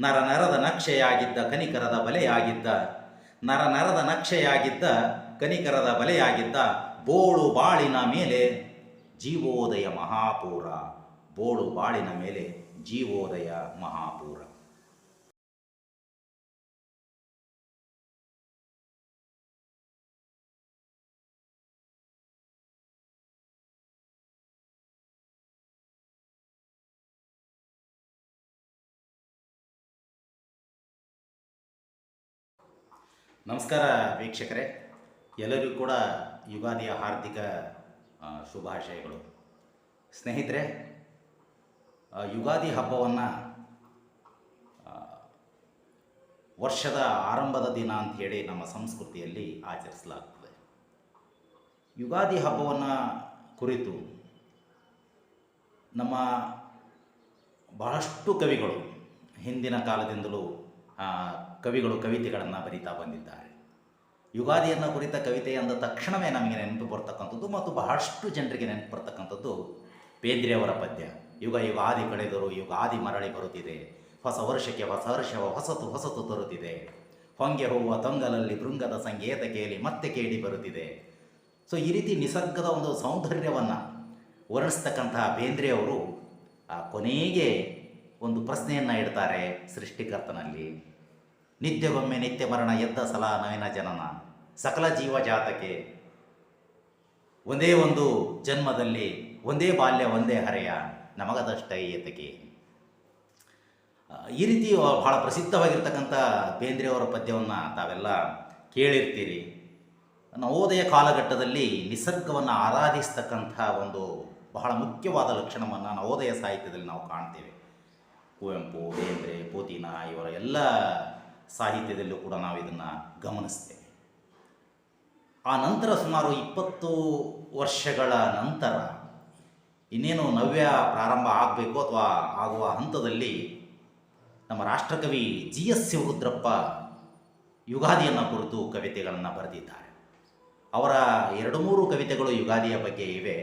ನರ ನರದ ನಕ್ಷೆಯಾಗಿದ್ದ ಕನಿಕರದ ಬಲೆಯಾಗಿದ್ದ ನರ ನರದ ನಕ್ಷೆಯಾಗಿದ್ದ ಕನಿಕರದ ಬಲೆಯಾಗಿದ್ದ ಬೋಳು ಬಾಳಿನ ಮೇಲೆ ಜೀವೋದಯ ಮಹಾಪೂರ, ಬೋಳು ಬಾಳಿನ ಮೇಲೆ ಜೀವೋದಯ ಮಹಾಪೂರ. ನಮಸ್ಕಾರ ವೀಕ್ಷಕರೇ. ಎಲ್ಲರಿಗೂ ಕೂಡ ಯುಗಾದಿಯ ಹಾರ್ದಿಕ ಶುಭಾಶಯಗಳು. ಸ್ನೇಹಿತರೆ ಯುಗಾದಿ ಹಬ್ಬವನ್ನು ವರ್ಷದ ಆರಂಭದ ದಿನ ಅಂಥೇಳಿ ನಮ್ಮ ಸಂಸ್ಕೃತಿಯಲ್ಲಿ ಆಚರಿಸಲಾಗ್ತದೆ. ಯುಗಾದಿ ಹಬ್ಬವನ್ನು ಕುರಿತು ನಮ್ಮ ಬಹಳಷ್ಟು ಕವಿಗಳು ಹಿಂದಿನ ಕಾಲದಿಂದಲೂ ಕವಿಗಳು ಕವಿತೆಗಳನ್ನು ಬರಿತಾ ಬಂದಿದ್ದಾರೆ. ಯುಗಾದಿಯನ್ನು ಕುರಿತ ಕವಿತೆ ಅಂದ ತಕ್ಷಣವೇ ನಮಗೆ ನೆನಪು ಬರ್ತಕ್ಕಂಥದ್ದು ಮತ್ತು ಬಹಳಷ್ಟು ಜನರಿಗೆ ನೆನಪು ಬರ್ತಕ್ಕಂಥದ್ದು ಬೇಂದ್ರೆಯವರ ಪದ್ಯ. ಯುಗ ಯುಗಾದಿ ಕಳೆದರು ಯುಗಾದಿ ಮರಳಿ ಬರುತ್ತಿದೆ. ಹೊಸ ವರ್ಷಕ್ಕೆ ಹೊಸ ವರ್ಷವ ಹೊಸತು ಹೊಸತು ತರುತ್ತಿದೆ. ಹೊಂಗೆ ಹೂವ ತೊಂಗಲಲ್ಲಿ ಭೃಂಗದ ಸಂಗೀತ ಕೇಳಿ ಮತ್ತೆ ಕೇಳಿ ಬರುತ್ತಿದೆ. ಸೊ ಈ ರೀತಿ ನಿಸರ್ಗದ ಒಂದು ಸೌಂದರ್ಯವನ್ನು ವರ್ಣಿಸ್ತಕ್ಕಂತಹ ಬೇಂದ್ರೆಯವರು ಆ ಕೊನೆಗೆ ಒಂದು ಪ್ರಶ್ನೆಯನ್ನು ಇಡ್ತಾರೆ ಸೃಷ್ಟಿಕರ್ತನಲ್ಲಿ. ನಿತ್ಯಗೊಮ್ಮೆ ನಿತ್ಯ ಮರಣ ಎದ್ದ ಸಲ ನವಿನ ಜನನ. ಸಕಲ ಜೀವ ಜಾತಕೆ. ಒಂದೇ ಒಂದು ಜನ್ಮದಲ್ಲಿ ಒಂದೇ ಬಾಲ್ಯ, ಒಂದೇ ಹರೆಯ. ನಮಗದಷ್ಟ ಏತಕೆ ಈ ರೀತಿ ಬಹಳ ಪ್ರಸಿದ್ಧವಾಗಿರ್ತಕ್ಕಂಥ ಬೇಂದ್ರೆಯವರ ಪದ್ಯವನ್ನು ತಾವೆಲ್ಲ ಕೇಳಿರ್ತೀರಿ. ನವೋದಯ ಕಾಲಘಟ್ಟದಲ್ಲಿ ನಿಸರ್ಗವನ್ನು ಆರಾಧಿಸ್ತಕ್ಕಂಥ ಒಂದು ಬಹಳ ಮುಖ್ಯವಾದ ಲಕ್ಷಣವನ್ನು ನವೋದಯ ಸಾಹಿತ್ಯದಲ್ಲಿ ನಾವು ಕಾಣ್ತೇವೆ. ಕುವೆಂಪು, ಬೇಂದ್ರೆ, ಪೋತಿನ, ಇವರ ಎಲ್ಲ ಸಾಹಿತ್ಯದಲ್ಲೂ ಕೂಡ ನಾವು ಇದನ್ನು ಗಮನಿಸ್ತೇವೆ. ಆ ನಂತರ ಸುಮಾರು ಇಪ್ಪತ್ತು ವರ್ಷಗಳ ನಂತರ ಇನ್ನೇನು ನವ್ಯ ಪ್ರಾರಂಭ ಆಗಬೇಕು ಅಥವಾ ಆಗುವ ಹಂತದಲ್ಲಿ ನಮ್ಮ ರಾಷ್ಟ್ರಕವಿ ಜಿ ಎಸ್ ಶಿವರುದ್ರಪ್ಪ ಯುಗಾದಿಯನ್ನು ಕುರಿತು ಕವಿತೆಗಳನ್ನು ಬರೆದಿದ್ದಾರೆ. ಅವರ ಎರಡು ಮೂರು ಕವಿತೆಗಳು ಯುಗಾದಿಯ ಬಗ್ಗೆ ಇವೆ.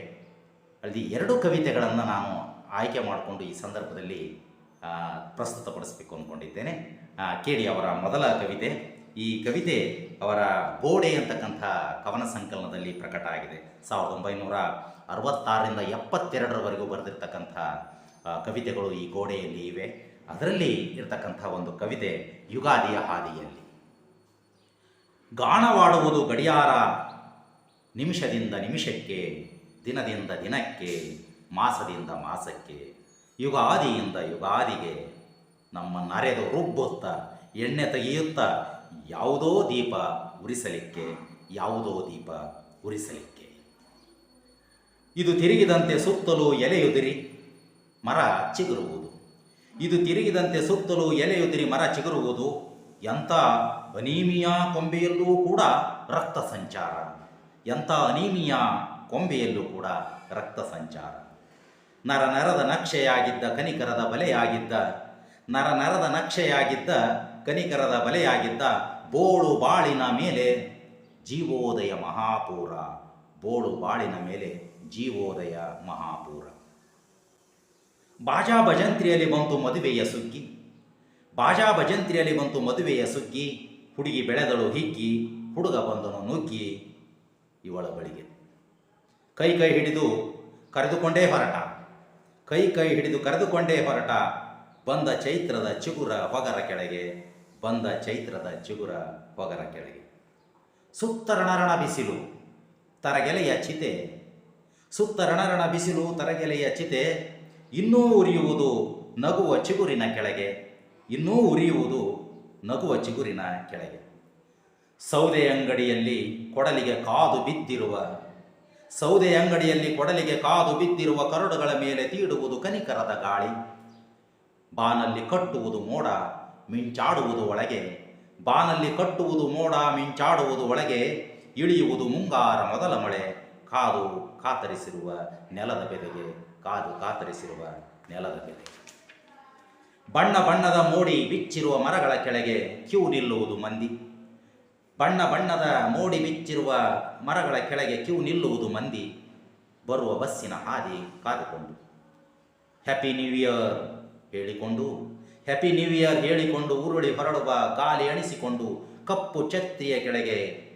ಅಲ್ಲಿ ಎರಡು ಕವಿತೆಗಳನ್ನು ನಾನು ಆಯ್ಕೆ ಮಾಡಿಕೊಂಡು ಈ ಸಂದರ್ಭದಲ್ಲಿ ಪ್ರಸ್ತುತಪಡಿಸಬೇಕು ಅಂದ್ಕೊಂಡಿದ್ದೇನೆ ಕೇಳಿ ಅವರ ಮೊದಲ ಕವಿತೆ. ಈ ಕವಿತೆ ಅವರ ಗೋಡೆ ಅಂತಕ್ಕಂಥ ಕವನ ಸಂಕಲನದಲ್ಲಿ ಪ್ರಕಟ ಆಗಿದೆ. ಸಾವಿರದ ಒಂಬೈನೂರ ಅರವತ್ತಾರರಿಂದ ಎಪ್ಪತ್ತೆರಡರವರೆಗೂ ಬರೆದಿರ್ತಕ್ಕಂಥ ಕವಿತೆಗಳು ಈ ಗೋಡೆಯಲ್ಲಿ ಇವೆ. ಅದರಲ್ಲಿ ಇರತಕ್ಕಂಥ ಒಂದು ಕವಿತೆ ಯುಗಾದಿಯ ಹಾದಿಯಲ್ಲಿ. ಗಾಣವಾಡುವುದು ಗಡಿಯಾರ, ನಿಮಿಷದಿಂದ ನಿಮಿಷಕ್ಕೆ, ದಿನದಿಂದ ದಿನಕ್ಕೆ, ಮಾಸದಿಂದ ಮಾಸಕ್ಕೆ ಯುಗಾದಿಯಿಂದ ಯುಗಾದಿಗೆ ನಮ್ಮನ್ನರೆದು ರುಬ್ಬುತ್ತ, ಎಣ್ಣೆ ತೆಗೆಯುತ್ತಾ ಯಾವುದೋ ದೀಪ ಉರಿಸಲಿಕ್ಕೆ, ಯಾವುದೋ ದೀಪ ಉರಿಸಲಿಕ್ಕೆ. ಇದು ತಿರುಗಿದಂತೆ ಸುತ್ತಲೂ ಎಲೆಯುದಿರಿ, ಮರ ಚಿಗುರುವುದು. ಇದು ತಿರುಗಿದಂತೆ ಸುತ್ತಲೂ ಎಲೆಯುದಿರಿ, ಮರ ಚಿಗುರುವುದು. ಎಂಥ ಅನೀಮಿಯಾ ಕೊಂಬೆಯಲ್ಲೂ ಕೂಡ ರಕ್ತ ಸಂಚಾರ. ಎಂಥ ಅನೀಮಿಯಾ ಕೊಂಬೆಯಲ್ಲೂ ಕೂಡ ರಕ್ತ ಸಂಚಾರ. ನರ ನರದ ನಕ್ಷೆಯಾಗಿದ್ದ ಕನಿಕರದ ಬಲೆಯಾಗಿದ್ದ ನರ ನರದ ನಕ್ಷೆಯಾಗಿದ್ದ ಕನಿಕರದ ಬಲೆಯಾಗಿದ್ದ ಬೋಳು ಬಾಳಿನ ಮೇಲೆ ಜೀವೋದಯ ಮಹಾಪೂರ, ಬೋಳು ಬಾಳಿನ ಮೇಲೆ ಜೀವೋದಯ ಮಹಾಪೂರ. ಬಾಜಾ ಭಜಂತ್ರಿಯಲ್ಲಿ ಬಂತು ಮದುವೆಯ ಸುಗ್ಗಿ ಬಾಜಾ ಭಜಂತ್ರಿಯಲ್ಲಿ ಬಂತು ಮದುವೆಯ ಸುಗ್ಗಿ, ಹುಡುಗಿ ಬೆಳೆದಳು ಹಿಗ್ಗಿ, ಹುಡುಗ ಬಂದನು ನುಗ್ಗಿ ಇವಳ ಬಳಿಗೆ. ಕೈ ಕೈ ಹಿಡಿದು ಕರೆದುಕೊಂಡೇ ಹೊರಟ. ಕೈ ಕೈ ಹಿಡಿದು ಕರೆದುಕೊಂಡೇ ಹೊರಟ. ಬಂದ ಚೈತ್ರದ ಚಿಗುರ ಹೊಗರ ಕೆಳಗೆ, ಬಂದ ಚೈತ್ರದ ಚಿಗುರ ಹೊಗರ ಕೆಳಗೆ. ಸುತ್ತ ರಣರಣ ಬಿಸಿಲು, ತರಗೆಲೆಯ ಚಿತೆ. ಸುತ್ತ ರಣರಣ ಬಿಸಿಲು, ತರಗೆಲೆಯ ಚಿತೆ. ಇನ್ನೂ ಉರಿಯುವುದು ನಗುವ ಚಿಗುರಿನ ಕೆಳಗೆ. ಇನ್ನೂ ಉರಿಯುವುದು ನಗುವ ಚಿಗುರಿನ ಕೆಳಗೆ. ಸೌದೆ ಅಂಗಡಿಯಲ್ಲಿ ಕೊಡಲಿಗೆ ಕಾದು ಬಿದ್ದಿರುವ ಸೌದೆ ಅಂಗಡಿಯಲ್ಲಿ ಕೊಡಲಿಗೆ ಕಾದು ಬಿದ್ದಿರುವ ಕರಡುಗಳ ಮೇಲೆ ತೀಡುವುದು ಕನಿಕರದ ಗಾಳಿ. ಬಾನಲ್ಲಿ ಕಟ್ಟುವುದು ಮೋಡ, ಮಿಂಚಾಡುವುದು ಒಳಗೆ. ಬಾನಲ್ಲಿ ಕಟ್ಟುವುದು ಮೋಡ, ಮಿಂಚಾಡುವುದು ಒಳಗೆ. ಇಳಿಯುವುದು ಮುಂಗಾರ ಮೊದಲ ಮಳೆ, ಕಾದು ಕಾತರಿಸಿರುವ ನೆಲದ ಬೆಲೆಗೆ, ಕಾದು ಕಾತರಿಸಿರುವ ನೆಲದ ಬೆಲೆ ಬಣ್ಣ ಬಣ್ಣದ ಮೋಡಿ ಬಿಚ್ಚಿರುವ ಮರಗಳ ಕೆಳಗೆ ಕ್ಯೂ ನಿಲ್ಲುವುದು ಮಂದಿ. ಬಣ್ಣ ಬಣ್ಣದ ಮೋಡಿ ಬಿಚ್ಚಿರುವ ಮರಗಳ ಕೆಳಗೆ ಕ್ಯೂ ನಿಲ್ಲುವುದು ಮಂದಿ. ಬರುವ ಬಸ್ಸಿನ ಹಾದಿ ಕಾದುಕೊಂಡು. ಹ್ಯಾಪಿ ನ್ಯೂ ಇಯರ್ ಹೇಳಿಕೊಂಡು. ಹ್ಯಾಪಿ ನ್ಯೂ ಇಯರ್ ಹೇಳಿಕೊಂಡು ಉರುಳಿ ಹೊರಡುವ ಗಾಲಿ ಅಣಿಸಿಕೊಂಡು, ಕಪ್ಪು ಛತ್ರಿಯ ಕೆಳಗೆ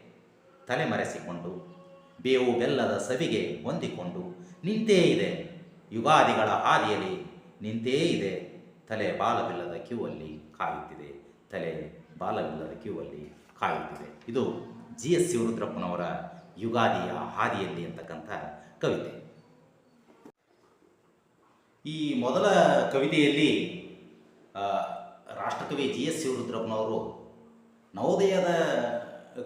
ತಲೆ ಮರೆಸಿಕೊಂಡು, ಬೇವು ಬೆಲ್ಲದ ಸವಿಗೆ ಹೊಂದಿಕೊಂಡು ನಿಂತೇ ಇದೆ. ಯುಗಾದಿಗಳ ಹಾದಿಯಲ್ಲಿ ನಿಂತೇ ಇದೆ. ತಲೆ ಬಾಲವಿಲ್ಲದ ಕ್ಯೂವಲ್ಲಿ ಕಾಯುತ್ತಿದೆ. ತಲೆ ಬಾಲವಿಲ್ಲದ ಕ್ಯೂವಲ್ಲಿ ಕಾಯುತ್ತಿದೆ. ಇದು ಜಿ ಎಸ್ ಶಿವರುದ್ರಪ್ಪನವರ ಯುಗಾದಿಯ ಹಾದಿಯಲ್ಲಿ ಅಂತಕ್ಕಂಥ ಕವಿತೆ. ಈ ಮೊದಲ ಕವಿತೆಯಲ್ಲಿ ರಾಷ್ಟ್ರಕವಿ ಜಿ ಎಸ್ ಶಿವರುದ್ರಪ್ಪನವರು ನವೋದಯದ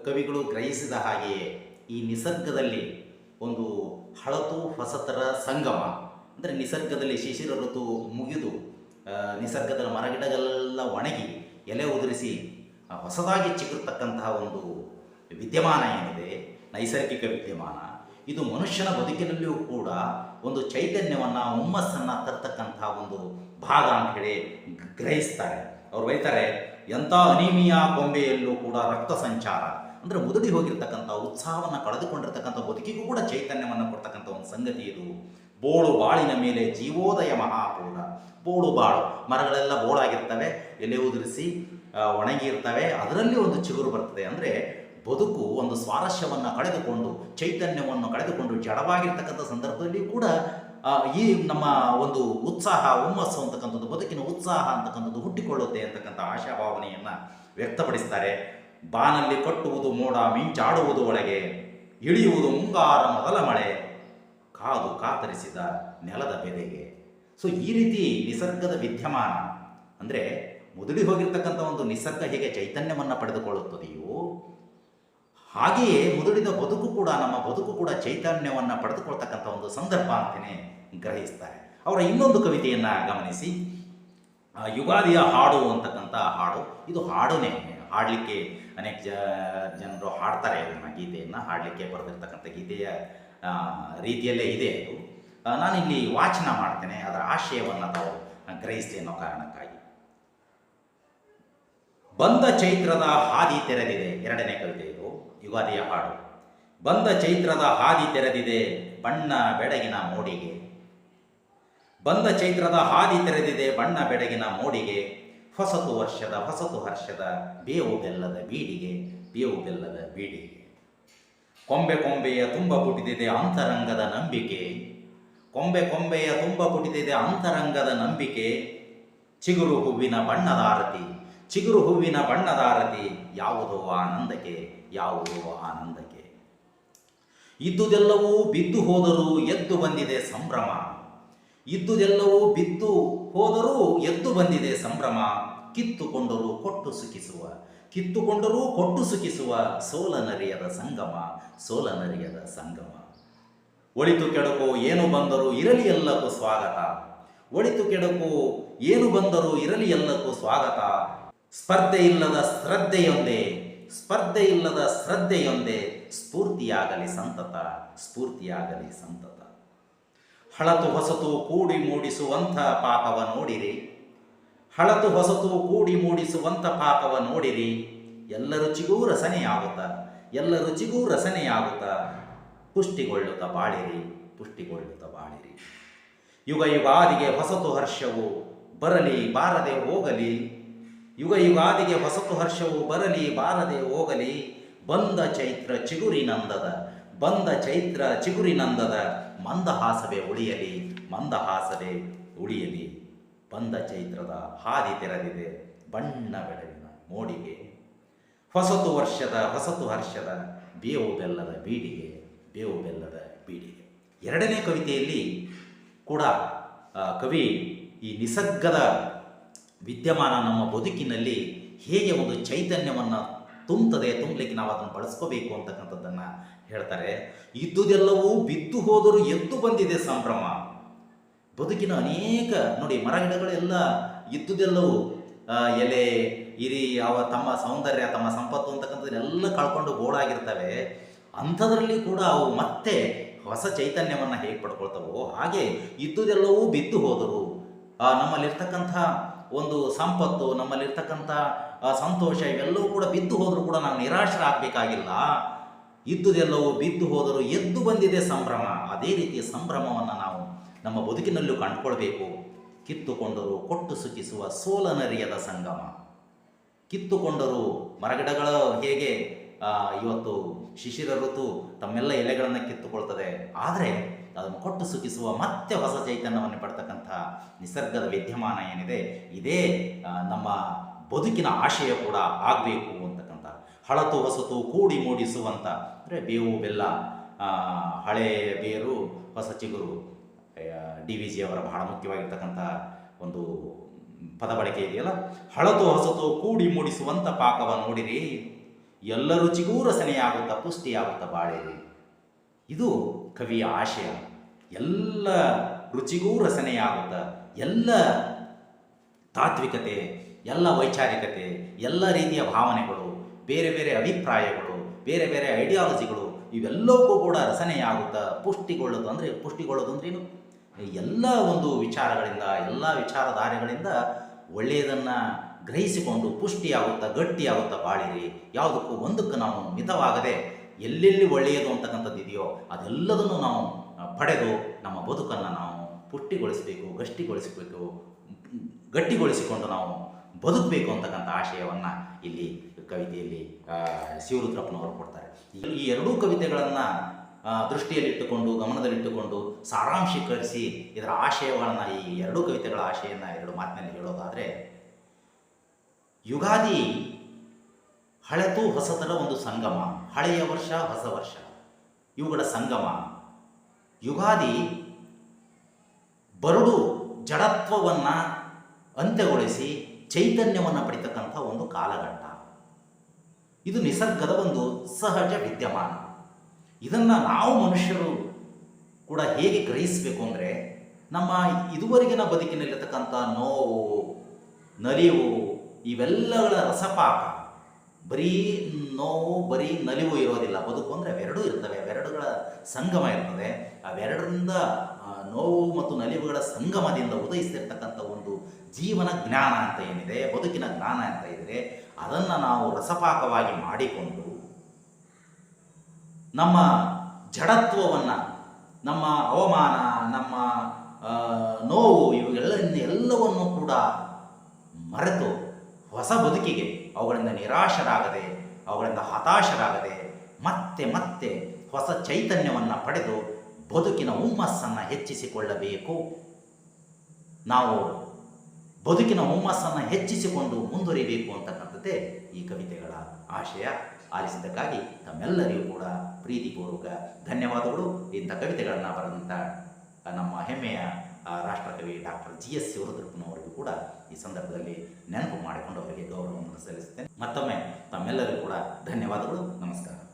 ಕವಿಗಳು ಗ್ರಹಿಸಿದ ಹಾಗೆಯೇ ಈ ನಿಸರ್ಗದಲ್ಲಿ ಒಂದು ಹಳತು ಹೊಸತರ ಸಂಗಮ, ಅಂದರೆ ನಿಸರ್ಗದಲ್ಲಿ ಶಿಶಿರ ಋತು ಮುಗಿದು ನಿಸರ್ಗದ ಮರಗಿಡಗಳೆಲ್ಲ ಒಣಗಿ ಎಲೆ ಉದುರಿಸಿ ಹೊಸದಾಗಿ ಚಿಗುರ್ತಕ್ಕಂತಹ ಒಂದು ವಿದ್ಯಮಾನ ಏನಿದೆ, ನೈಸರ್ಗಿಕ ವಿದ್ಯಮಾನ, ಇದು ಮನುಷ್ಯನ ಬದುಕಿನಲ್ಲಿಯೂ ಕೂಡ ಒಂದು ಚೈತನ್ಯವನ್ನು, ಹುಮ್ಮಸ್ಸನ್ನು ತರ್ತಕ್ಕಂತಹ ಒಂದು ಭಾಗ ಅಂತ ಹೇಳಿ ಗ್ರಹಿಸ್ತಾರೆ. ಅವ್ರು ಬೈತಾರೆ ಎಂಥ ಅನಿಮಿಯಾ ಕೊಂಬೆಯಲ್ಲೂ ಕೂಡ ರಕ್ತ ಸಂಚಾರ. ಅಂದರೆ ಮುದುಡಿ ಹೋಗಿರ್ತಕ್ಕಂಥ, ಉತ್ಸಾಹವನ್ನು ಕಳೆದುಕೊಂಡಿರ್ತಕ್ಕಂಥ ಬದುಕಿಗೂ ಕೂಡ ಚೈತನ್ಯವನ್ನು ಕೊಡ್ತಕ್ಕಂಥ ಒಂದು ಸಂಗತಿ ಇದು. ಬೋಳು ಬಾಳಿನ ಮೇಲೆ ಜೀವೋದಯ ಮಹಾಪೂರ ಬೋಳು ಬಾಳು, ಮರಗಳೆಲ್ಲ ಬೋಳಾಗಿರ್ತವೆ, ಎಲೆ ಉದುರಿಸಿ ಒಣಗಿರ್ತವೆ, ಅದರಲ್ಲಿ ಒಂದು ಚಿಗುರು ಬರ್ತದೆ. ಅಂದರೆ ಬದುಕು ಒಂದು ಸ್ವಾರಸ್ಯವನ್ನು ಕಳೆದುಕೊಂಡು, ಚೈತನ್ಯವನ್ನು ಕಳೆದುಕೊಂಡು ಜಡವಾಗಿರ್ತಕ್ಕಂಥ ಸಂದರ್ಭದಲ್ಲಿ ಕೂಡ ಈ ನಮ್ಮ ಒಂದು ಉತ್ಸಾಹ, ಹುಮ್ಮಸ್ಸು ಅಂತಕ್ಕಂಥದ್ದು, ಬದುಕಿನ ಉತ್ಸಾಹ ಅಂತಕ್ಕಂಥದ್ದು ಹುಟ್ಟಿಕೊಳ್ಳುತ್ತೆ ಅಂತಕ್ಕಂಥ ಆಶಾಭಾವನೆಯನ್ನು ವ್ಯಕ್ತಪಡಿಸ್ತಾರೆ. ಬಾನಲ್ಲಿ ಕಟ್ಟುವುದು ಮೋಡ, ಮಿಂಚಾಡುವುದು ಒಳಗೆ, ಇಳಿಯುವುದು ಮುಂಗಾರ ಮೊದಲ ಮಳೆ. ಕಾದು ಕಾತರಿಸಿದ ನೆಲದ ಬೆದೆಗೆ ಸೊ ಈ ರೀತಿ ನಿಸರ್ಗದ ವಿದ್ಯಮಾನ, ಅಂದರೆ ಮುದುಡಿ ಹೋಗಿರ್ತಕ್ಕಂಥ ಒಂದು ನಿಸರ್ಗ ಹೇಗೆ ಚೈತನ್ಯವನ್ನು ಪಡೆದುಕೊಳ್ಳುತ್ತದೆಯೋ, ಹಾಗೆಯೇ ಮುದುಡಿದ ಬದುಕು ಕೂಡ, ನಮ್ಮ ಬದುಕು ಕೂಡ ಚೈತನ್ಯವನ್ನು ಪಡೆದುಕೊಳ್ತಕ್ಕಂಥ ಒಂದು ಸಂದರ್ಭ ಅಂತಲೇ ಗ್ರಹಿಸ್ತಾರೆ. ಅವರ ಇನ್ನೊಂದು ಕವಿತೆಯನ್ನು ಗಮನಿಸಿ. ಯುಗಾದಿಯ ಹಾಡು ಅಂತಕ್ಕಂಥ ಹಾಡು. ಇದು ಹಾಡುನೇ. ಹಾಡಲಿಕ್ಕೆ ಅನೇಕ ಜನರು ಹಾಡ್ತಾರೆ. ನಮ್ಮ ಗೀತೆಯನ್ನು ಹಾಡಲಿಕ್ಕೆ ಬರೆದಿರ್ತಕ್ಕಂಥ ಗೀತೆಯ ರೀತಿಯಲ್ಲೇ ಇದೆ ಅದು. ನಾನಿಲ್ಲಿ ವಾಚನ ಮಾಡ್ತೇನೆ, ಅದರ ಆಶಯವನ್ನು ತಾವು ಗ್ರಹಿಸಿದೆ ಅನ್ನೋ ಕಾರಣಕ್ಕಾಗಿ. ಬಂದ ಚೈತ್ರದ ಹಾದಿ ತೆರೆದಿದೆ, ಎರಡನೇ ಕವಿತೆ ಇದು ಯುಗಾದಿಯ ಹಾಡು. ಬಂದ ಚೈತ್ರದ ಹಾದಿ ತೆರೆದಿದೆ, ಬಣ್ಣ ಬೆಡಗಿನ ಮೋಡಿಗೆ. ಬಂದ ಚೈತ್ರದ ಹಾದಿ ತೆರೆದಿದೆ, ಬಣ್ಣ ಬೆಡಗಿನ ಮೋಡಿಗೆ. ಹೊಸತು ವರ್ಷದ ಹೊಸತು ಹರ್ಷದ, ಬೇವು ಬೆಲ್ಲದ ಬೀಡಿಗೆ, ಬೇವು ಬೆಲ್ಲದ ಬೀಡಿಗೆ. ಕೊಂಬೆ ಕೊಂಬೆಯ ತುಂಬ ಪುಟಿದಿದೆ ಅಂತರಂಗದ ನಂಬಿಕೆ. ಕೊಂಬೆ ಕೊಂಬೆಯ ತುಂಬ ಪುಟಿದಿದೆ ಅಂತರಂಗದ ನಂಬಿಕೆ. ಚಿಗುರು ಹೂವಿನ ಬಣ್ಣದ ಆರತಿ. ಚಿಗುರು ಹೂವಿನ ಬಣ್ಣದ ಆರತಿ. ಯಾವುದೋ ಆನಂದಕ್ಕೆ ಯಾವುದೋ ಆನಂದಕ್ಕೆ. ಇದ್ದುದೆಲ್ಲವೂ ಬಿದ್ದು ಹೋದರೂ ಎದ್ದು ಬಂದಿದೆ ಸಂಭ್ರಮ. ಇದ್ದುದೆಲ್ಲವೂ ಬಿದ್ದು ಹೋದರೂ ಎದ್ದು ಬಂದಿದೆ ಸಂಭ್ರಮ. ಕಿತ್ತುಕೊಂಡರೂ ಕೊಟ್ಟು ಸುಖಿಸುವ. ಕಿತ್ತುಕೊಂಡರೂ ಕೊಟ್ಟು ಸುಖಿಸುವ ಸೋಲನರಿಯದ ಸಂಗಮ ಸೋಲನರಿಯದ ಸಂಗಮ. ಒಳಿತು ಕೆಡಕು ಏನು ಬಂದರೂ ಇರಲಿ ಎಲ್ಲಕ್ಕೂ ಸ್ವಾಗತ. ಒಳಿತು ಕೆಡಕು ಏನು ಬಂದರೂ ಇರಲಿ ಎಲ್ಲಕ್ಕೂ ಸ್ವಾಗತ. ಸ್ಪರ್ಧೆ ಇಲ್ಲದ ಶ್ರದ್ಧೆಯೊಂದೇ, ಸ್ಪರ್ಧೆ ಇಲ್ಲದ ಶ್ರದ್ಧೆಯೊಂದೇ, ಸ್ಫೂರ್ತಿಯಾಗಲಿ ಸಂತತ ಸ್ಫೂರ್ತಿಯಾಗಲಿ ಸಂತತ. ಹಳತು ಹೊಸತು ಕೂಡಿ ಮೂಡಿಸುವಂಥ ಪಾಪವ ನೋಡಿರಿ. ಹಳತು ಹೊಸತು ಕೂಡಿ ಮೂಡಿಸುವಂಥ ಪಾಕವ ನೋಡಿರಿ. ಎಲ್ಲ ರುಚಿಗೂ ರಸನೆಯಾಗುತ್ತ ಎಲ್ಲ ರುಚಿಗೂ ರಸನೆಯಾಗುತ್ತ. ಪುಷ್ಟಿಗೊಳ್ಳುತ್ತ ಬಾಳಿರಿ ಪುಷ್ಟಿಗೊಳ್ಳುತ್ತ ಬಾಳಿರಿ. ಯುಗ ಯುಗಾದಿಗೆ ಹೊಸತು ಹರ್ಷವು ಬರಲಿ, ಬಾರದೆ ಹೋಗಲಿ. ಯುಗ ಯುಗಾದಿಗೆ ಹೊಸತು ಹರ್ಷವು ಬರಲಿ, ಬಾರದೆ ಹೋಗಲಿ. ಬಂದ ಚೈತ್ರ ಚಿಗುರಿ ನಂದದ, ಬಂದ ಚೈತ್ರ ಚಿಗುರಿ ನಂದದ. ಮಂದಹಾಸವೇ ಉಳಿಯಲಿ ಮಂದಹಾಸವೇ ಉಳಿಯಲಿ. ಬಂದ ಚೈತ್ರದ ಹಾದಿ ತೆರೆದಿದೆ ಬಣ್ಣ ಬೆಳಗಿನ ಮೋಡಿಗೆ. ಹೊಸತು ವರ್ಷದ, ಹೊಸತು ಹರ್ಷದ, ಬೇವು ಬೆಲ್ಲದ ಬೀಡಿಗೆ, ಬೇವು ಬೆಲ್ಲದ ಬೀಡಿಗೆ. ಎರಡನೇ ಕವಿತೆಯಲ್ಲಿ ಕೂಡ ಕವಿ ಈ ನಿಸರ್ಗದ ವಿದ್ಯಮಾನ ನಮ್ಮ ಬದುಕಿನಲ್ಲಿ ಹೇಗೆ ಒಂದು ಚೈತನ್ಯವನ್ನು ತುಂಬುತ್ತದೆ, ತುಂಬಲಿಕ್ಕೆ ನಾವು ಅದನ್ನು ಬಳಸ್ಕೋಬೇಕು ಅಂತಕ್ಕಂಥದ್ದನ್ನು ಹೇಳ್ತಾರೆ. ಇದ್ದುದೆಲ್ಲವೂ ಬಿದ್ದು ಹೋದರೂ ಎದ್ದು ಬಂದಿದೆ ಸಂಭ್ರಮ. ಬದುಕಿನ ಅನೇಕ, ನೋಡಿ ಮರಗಿಡಗಳೆಲ್ಲ ಇದ್ದುದೆಲ್ಲವೂ ಎಲೆ, ಇರಿ, ಅವ ತಮ್ಮ ಸೌಂದರ್ಯ, ತಮ್ಮ ಸಂಪತ್ತು ಅಂತಕ್ಕಂಥದ್ದನ್ನೆಲ್ಲ ಕಳ್ಕೊಂಡು ಗೋಳಾಗಿರ್ತವೆ. ಅಂಥದ್ರಲ್ಲಿ ಕೂಡ ಅವು ಮತ್ತೆ ಹೊಸ ಚೈತನ್ಯವನ್ನು ಹೇಗೆ ಪಡ್ಕೊಳ್ತವೋ ಹಾಗೆ ಇದ್ದುದೆಲ್ಲವೂ ಬಿದ್ದು ಹೋದರು. ನಮ್ಮಲ್ಲಿರ್ತಕ್ಕಂಥ ಒಂದು ಸಂಪತ್ತು, ನಮ್ಮಲ್ಲಿರ್ತಕ್ಕಂಥ ಸಂತೋಷ ಇವೆಲ್ಲವೂ ಕೂಡ ಬಿದ್ದು ಹೋದರೂ ಕೂಡ ನಾವು ನಿರಾಶರಾಗಬೇಕಾಗಿಲ್ಲ ಇದ್ದುದೆಲ್ಲವೂ ಬಿದ್ದು ಹೋದರೂ ಎದ್ದು ಬಂದಿದೆ ಸಂಭ್ರಮ. ಅದೇ ರೀತಿಯ ಸಂಭ್ರಮವನ್ನು ನಾವು ನಮ್ಮ ಬದುಕಿನಲ್ಲೂ ಕಂಡುಕೊಳ್ಬೇಕು. ಕಿತ್ತುಕೊಂಡರು ಕೊಟ್ಟು ಸುಖಿಸುವ ಸೋಲನರಿಯದ ಸಂಗಮ. ಕಿತ್ತುಕೊಂಡರು ಮರಗಿಡಗಳು ಹೇಗೆ ಇವತ್ತು ಶಿಶಿರ ಋತು ತಮ್ಮೆಲ್ಲ ಎಲೆಗಳನ್ನು ಕಿತ್ತುಕೊಳ್ತದೆ. ಆದರೆ ಅದನ್ನು ಕೊಟ್ಟು ಸುಖಿಸುವ ಮತ್ತೆ ಹೊಸ ಚೈತನ್ಯವನ್ನು ಪಡ್ತಕ್ಕಂಥ ನಿಸರ್ಗದ ವಿದ್ಯಮಾನ ಏನಿದೆ, ಇದೇ ನಮ್ಮ ಬದುಕಿನ ಆಶಯ ಕೂಡ ಆಗಬೇಕು ಅಂತಕ್ಕಂಥ ಹಳತು ಹೊಸತು ಕೂಡಿ ಮೂಡಿಸುವಂಥ ಅಂದರೆ ಬೇವು, ಬೆಲ್ಲ ಹಳೆ ಬೇರು, ಹೊಸ ಚಿಗುರು ಡಿ ವಿ ಜಿ ಅವರ ಬಹಳ ಮುಖ್ಯವಾಗಿರ್ತಕ್ಕಂಥ ಒಂದು ಪದ ಬಳಕೆ ಇದೆಯಲ್ಲ? ಹಳತು ಹೊಸತು ಕೂಡಿ ಮೂಡಿಸುವಂಥ ಪಾಕವ ನೋಡಿರಿ, ಎಲ್ಲ ರುಚಿಗೂ ರಸನೆಯಾಗುತ್ತಾ, ಪುಷ್ಟಿಯಾಗುತ್ತಾ ಬಾಳಿರಿ. ಇದು ಕವಿಯ ಆಶಯ. ಎಲ್ಲ ರುಚಿಗೂ ರಸನೆಯಾಗುತ್ತ, ಎಲ್ಲ ತಾತ್ವಿಕತೆ, ಎಲ್ಲ ವೈಚಾರಿಕತೆ, ಎಲ್ಲ ರೀತಿಯ ಭಾವನೆಗಳು ಬೇರೆ ಬೇರೆ ಅಭಿಪ್ರಾಯಗಳು, ಬೇರೆ ಬೇರೆ ಐಡಿಯಾಲಜಿಗಳು ಇವೆಲ್ಲವೂ ಕೂಡ ರಚನೆಯಾಗುತ್ತಾ ಪುಷ್ಟಿಗೊಳ್ಳೋದು ಅಂದರೆ ಪುಷ್ಟಿಗೊಳ್ಳೋದು ಅಂದ್ರೇನು ಎಲ್ಲ ಒಂದು ವಿಚಾರಗಳಿಂದ, ಎಲ್ಲ ವಿಚಾರಧಾರೆಗಳಿಂದ ಒಳ್ಳೆಯದನ್ನು ಗ್ರಹಿಸಿಕೊಂಡು ಪುಷ್ಟಿಯಾಗುತ್ತಾ, ಗಟ್ಟಿಯಾಗುತ್ತಾ ಬಾಳಿರಿ. ಯಾವುದಕ್ಕೂ ಒಂದಕ್ಕೆ ನಾವು ಮಿತವಾಗದೆ ಎಲ್ಲೆಲ್ಲಿ ಒಳ್ಳೆಯದು ಅಂತಕ್ಕಂಥದ್ದು ಇದೆಯೋ ಅದೆಲ್ಲದನ್ನು ನಾವು ಪಡೆದು ನಮ್ಮ ಬದುಕನ್ನು ನಾವು ಪುಷ್ಟಿಗೊಳಿಸಬೇಕು, ಗಟ್ಟಿಗೊಳಿಸಬೇಕು, ಗಟ್ಟಿಗೊಳಿಸಿಕೊಂಡು ನಾವು ಬದುಕಬೇಕು ಅಂತಕ್ಕಂಥ ಆಶಯವನ್ನು ಇಲ್ಲಿ ಕವಿತೆಯಲ್ಲಿ ಶಿವರುದ್ರಪ್ಪನವರು ಕೊಡ್ತಾರೆ. ಈ- ಎರಡೂ ಕವಿತೆಗಳನ್ನು ದೃಷ್ಟಿಯಲ್ಲಿಟ್ಟುಕೊಂಡು, ಗಮನದಲ್ಲಿಟ್ಟುಕೊಂಡು ಸಾರಾಂಶೀಕರಿಸಿ ಇದರ ಆಶಯಗಳನ್ನು ಈ ಎರಡೂ ಕವಿತೆಗಳ ಆಶಯವನ್ನು ಎರಡು ಮಾತಿನಲ್ಲಿ ಹೇಳೋದಾದರೆ, ಯುಗಾದಿ ಹಳೆತು ಹೊಸತರ ಒಂದು ಸಂಗಮ, ಹಳೆಯ ವರ್ಷ ಹೊಸ ವರ್ಷ, ಇವುಗಳ ಸಂಗಮ. ಯುಗಾದಿ ಬರಡು ಜಡತ್ವವನ್ನು ಅಂತ್ಯಗೊಳಿಸಿ ಚೈತನ್ಯವನ್ನು ಪಡಿತಕ್ಕಂಥ ಒಂದು ಕಾಲಘಟ್ಟ. ಇದು ನಿಸರ್ಗದ ಒಂದು ಸಹಜ ವಿದ್ಯಮಾನ. ಇದನ್ನು ನಾವು ಮನುಷ್ಯರು ಕೂಡ ಹೇಗೆ ಗ್ರಹಿಸಬೇಕು ಅಂದರೆ, ನಮ್ಮ ಇದುವರೆಗಿನ ಬದುಕಿನಲ್ಲಿರ್ತಕ್ಕಂಥ ನೋವು, ನಲಿವು, ಇವೆಲ್ಲಗಳ ರಸಪಾಕ ಬರೀ ನೋವು, ಬರೀ ನಲಿವು ಇರೋದಿಲ್ಲ. ಬದುಕು ಅಂದರೆ ಅವೆರಡೂ ಇರ್ತವೆ. ಅವೆರಡುಗಳ ಸಂಗಮ ಇರ್ತದೆ. ಅವೆರಡರಿಂದ ನೋವು ಮತ್ತು ನಲಿವುಗಳ ಸಂಗಮದಿಂದ ಉದಯಿಸ್ತಿರ್ತಕ್ಕಂಥ ಒಂದು ಜೀವನ ಜ್ಞಾನ ಅಂತ ಏನಿದೆ, ಬದುಕಿನ ಜ್ಞಾನ ಅಂತ ಇದ್ದರೆ ಅದನ್ನು ನಾವು ರಸಪಾಕವಾಗಿ ಮಾಡಿಕೊಂಡು ನಮ್ಮ ಜಡತ್ವವನ್ನು, ನಮ್ಮ ಅವಮಾನ, ನಮ್ಮ ನೋವು ಇವುಗಳೆಲ್ಲ ಎಲ್ಲವನ್ನು ಕೂಡ ಮರೆತು ಹೊಸ ಬದುಕಿಗೆ ಅವುಗಳಿಂದ ನಿರಾಶರಾಗದೆ, ಅವುಗಳಿಂದ ಹತಾಶರಾಗದೆ ಮತ್ತೆ ಮತ್ತೆ ಹೊಸ ಚೈತನ್ಯವನ್ನು ಪಡೆದು ಬದುಕಿನ ಹುಮ್ಮಸ್ಸನ್ನು ಹೆಚ್ಚಿಸಿಕೊಳ್ಳಬೇಕು. ನಾವು ಬದುಕಿನ ಹುಮ್ಮಸ್ಸನ್ನು ಹೆಚ್ಚಿಸಿಕೊಂಡು ಮುಂದುವರಿಬೇಕು ಅಂತಕ್ಕಂಥದ್ದೇ ಈ ಕವಿತೆಗಳ ಆಶಯ. ಆಲಿಸಿದ್ದಕ್ಕಾಗಿ ತಮ್ಮೆಲ್ಲರಿಗೂ ಕೂಡ ಪ್ರೀತಿಪೂರ್ವಕ ಧನ್ಯವಾದಗಳು. ಇಂಥ ಕವಿತೆಗಳನ್ನು ಬರೆದಂಥ ನಮ್ಮ ಹೆಮ್ಮೆಯ ರಾಷ್ಟ್ರಕವಿ ಡಾಕ್ಟರ್ ಜಿ ಎಸ್ ಶಿವರುದ್ರಪ್ಪನವರಿಗೂ ಕೂಡ ಈ ಸಂದರ್ಭದಲ್ಲಿ ನೆನಪು ಮಾಡಿಕೊಂಡು ಅವರಿಗೆ ಗೌರವವನ್ನು ಸಲ್ಲಿಸುತ್ತೇನೆ. ಮತ್ತೊಮ್ಮೆ ತಮ್ಮೆಲ್ಲರಿಗೂ ಕೂಡ ಧನ್ಯವಾದಗಳು. ನಮಸ್ಕಾರ.